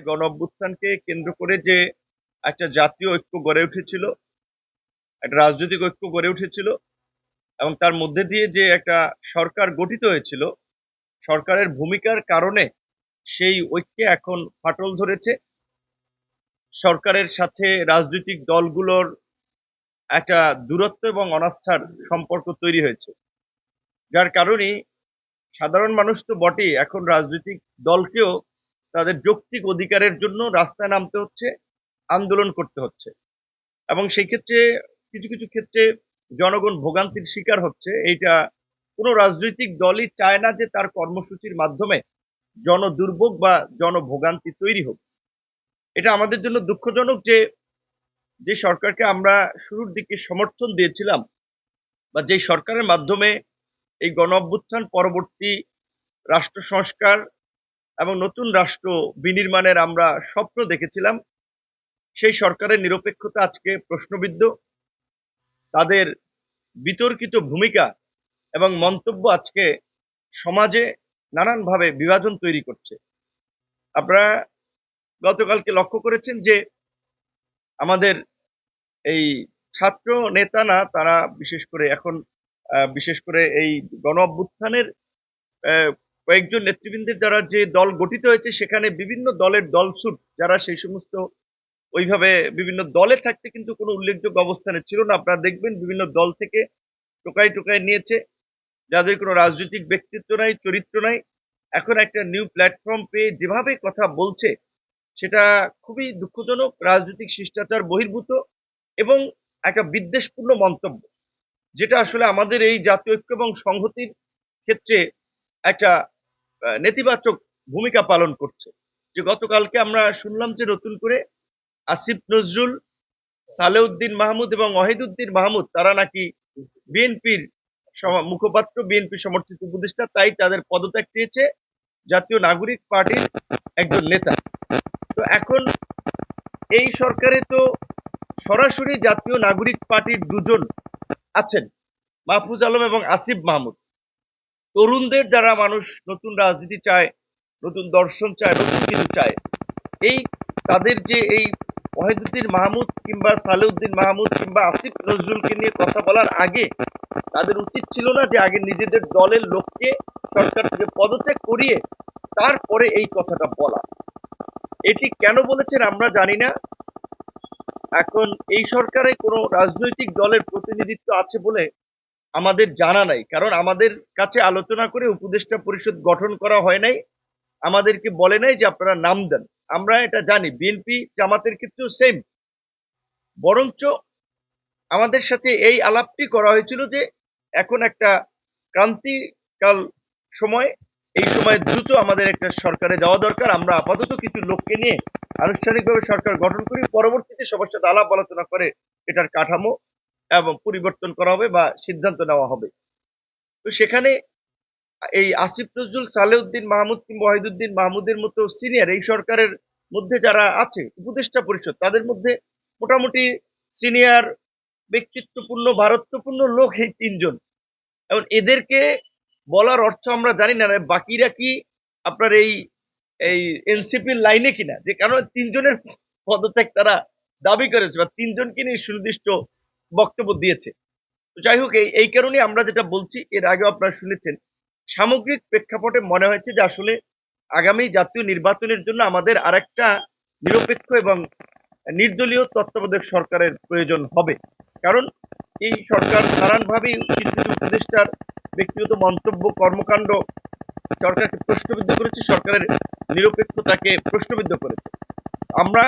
গণ অভ্যুত্থানকে কেন্দ্র করে যে একটা জাতীয় ঐক্য গড়ে উঠেছিল, একটা রাজনৈতিক ঐক্য গড়ে উঠেছিল এবং তার মধ্যে দিয়ে যে একটা সরকার গঠিত হয়েছিল, সরকারের ভূমিকার কারণে সেই ঐক্যে এখন ফাটল ধরেছে। সরকারের সাথে রাজনৈতিক দলগুলোর একটা দূরত্ব এবং অনাস্থার সম্পর্ক তৈরি হয়েছে। যার কারণে সাধারণ মানুষ তো বটেই, এখন রাজনৈতিক দলকেও তাদের যৌক্তিক অধিকারের জন্য রাস্তায় নামতে হচ্ছে, আন্দোলন করতে হচ্ছে। এবং সেই ক্ষেত্রে, কিছু কিছু ক্ষেত্রে জনগণ ভোগান্তির শিকার হচ্ছে। এইটা কোনো রাজনৈতিক দলই চায় না যে তার কর্মসূচির মাধ্যমে জনদুর্ভোগ বা জনভোগান্তি তৈরি হোক। এটা আমাদের জন্য দুঃখজনক যে যে সরকারকে আমরা শুরুর দিকে সমর্থন দিয়েছিলাম বা যে সরকারের মাধ্যমে এই গণ অভ্যুত্থান পরবর্তী রাষ্ট্র সংস্কার এবং নতুন রাষ্ট্র বিনির্মাণের আমরা স্বপ্ন দেখেছিলাম। সেই সরকারের নিরপেক্ষতা আজকে প্রশ্নবিদ্ধ। তাদের বিতর্কিত ভূমিকা এবং মন্তব্য আজকে সমাজে নানানভাবে বিভাজন তৈরি করছে। আপনারা গতকালকে লক্ষ্য করেছেন যে আমাদের এই ছাত্র নেতা না, তারা বিশেষ করে এখন বিশেষ করে এই গণ অভ্যুত্থানের কয়েকজন নেতৃবৃন্দের দ্বারা যে দল গঠিত হয়েছে, সেখানে বিভিন্ন দলের দলছুট যারা সেই সমস্ত ওইভাবে বিভিন্ন দলে থাকতে কিন্তু কোনো উল্লেখযোগ্য অবস্থানে ছিল না। আপনারা দেখবেন বিভিন্ন দল থেকে টোকাই টোকাই নিয়েছে, যাদের কোনো রাজনৈতিক ব্যক্তিত্ব নাই, চরিত্র নাই। এখন একটা নিউ প্ল্যাটফর্ম পেয়ে যেভাবে কথা বলছে, সেটা খুবই দুঃখজনক, রাজনৈতিক শিষ্টাচার বহির্ভূত এবং একটা বিদ্বেষপূর্ণ মন্তব্য, যেটা আসলে আমাদের এই জাতীয় ঐক্য এবং সংহতির ক্ষেত্রে একটা নেতিবাচক ভূমিকা পালন করছে। যে গতকালকে আমরা শুনলাম যে নতুন করে আসিফ নজরুল, সালেউদ্দিন মাহমুদ এবং ওয়াহিদুদ্দিন মাহমুদ, তারা নাকি বিএনপির মুখপাত্র, বিএনপি সমর্থিত উপদেষ্টা, তাই তাদের পদত্যাগ চেয়েছে জাতীয় নাগরিক পার্টির একজন নেতা। তো এখন এই সরকারে তো সরাসরি জাতীয় নাগরিক পার্টির দুজন আছেন, মাহফুজ আলম এবং আসিফ মাহমুদ। তরুণদের দ্বারা মানুষ নতুন রাজনীতি চায়, নতুন দর্শন চায়, নতুন কিছু চায়। এই তাদের যে এই ওয়াহিদুদ্দিন মাহমুদ কিংবা সালেউদ্দিন মাহমুদ কিংবা আসিফ নজরুলকে নিয়ে কথা বলার আগে তাদের উচিত ছিল না যে আগে নিজেদের দলের লোককে সরকার থেকে পদত্যাগ করিয়ে তারপরে এই কথাটা বলা। এটি কেন বলেছেন আমরা জানি না। এখন এই সরকারে কোনো রাজনৈতিক দলের প্রতিনিধিত্ব আছে বলে আমাদের জানা নাই, কারণ আমাদের কাছে আলোচনা করে উপদেষ্টা পরিষদ গঠন করা হয় নাই। আমাদেরকে বলে নাই যে আপনারা নাম দেন। আমরা এটা জানি বিএনপি জামাতের ক্ষেত্রেও সেম বরঞ্চ আমাদের সাথে এই আলাপটি করা হয়েছিল যে এখন একটা ক্রান্তিকাল সময়, এই সময় দ্রুত আমাদের একটা সরকারে যাওয়া দরকার। আমরা আপাতত কিছু লোককে নিয়ে আনুষ্ঠানিকভাবে সরকার গঠন করি, পরবর্তীতে সবার সাথে আলাপ আলোচনা করে এটার কাঠামো এবং পরিবর্তন করা হবে বা সিদ্ধান্ত নেওয়া হবে। তো সেখানে এই আসিফ নজরুল, সালেউদ্দিন মাহমুদ কিংবা ওয়াহিদুদ্দিন মাহমুদের মতো সিনিয়র এই সরকারের মধ্যে যারা আছে, উপদেষ্টা পরিষদ, তাদের মধ্যে মোটামুটি সিনিয়র ব্যক্তিত্বপূর্ণ ভারতপূর্ণ লোক এই তিনজন। এবং এদেরকে বলার অর্থ আমরা জানি না বাকিরা কি আপনার এই এই এনসিপির লাইনে কিনা? যে কারণে তিনজনের পদত্যাগ তারা দাবি করেছে বা তিনজনকে নিয়ে সুনির্দিষ্ট বক্তব্য দিয়েছে। যাই হোক, এই কারণে আমরা যেটা বলছি, এর আগেও আপনারা শুনেছেন, সামগ্রিক প্রেক্ষাপটে মনে হয়েছে যে আসলে আগামী জাতীয় নির্বাচনের জন্য আমাদের আরেকটা নিরপেক্ষ এবং নির্দলীয় তত্ত্বাবধায়ক সরকারের প্রয়োজন হবে। কারণ এই সরকার নানানভাবেই উপদেষ্টার ব্যক্তিগত মন্তব্য, কর্মকাণ্ড সরকারকে প্রশ্নবিদ্ধ করেছে, সরকারের নিরপেক্ষতাকে প্রশ্নবিদ্ধ করেছে। আমরা